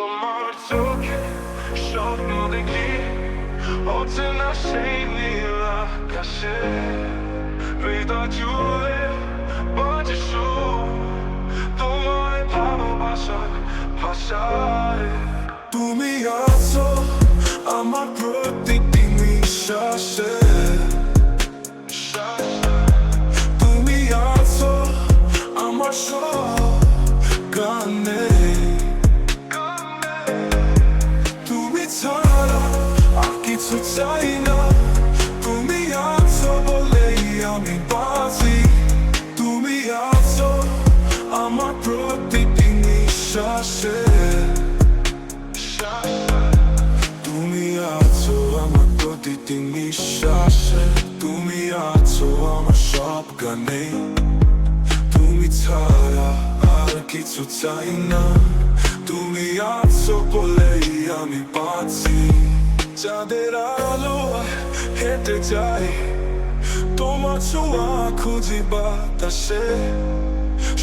তোমার চোখে স্বপ্ন দেখি অচেনা সেই নীল আকাশে হৃদয় জুড়ে বাজে সুর তোমায় ভালোবাসার তুমি আমার প্রতিটি নিঃশ্বাসে তুমি আছো আমার চাই না তুমি আছো বলেই আমি বাঁচি সব গানে তুমি ছাড়া আর কিছু চাই না তুমি আছো বলেই আমি বাঁচি চাঁদের আলো হেঁটে যাই তোমার ছোঁয়া খুঁজি বাতাসে।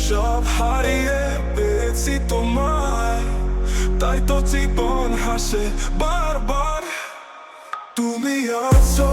সব হারিয়ে পেয়েছি তোমায়। তাই তো জীবন হাসে বারবার। তুমি আছো।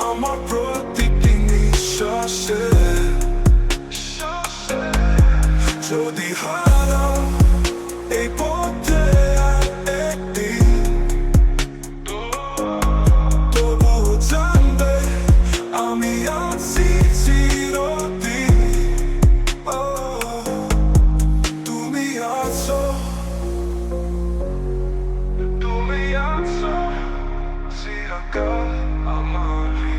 আমার প্রতিটি নিঃশ্বাসে যদি হারাও go, I'm on.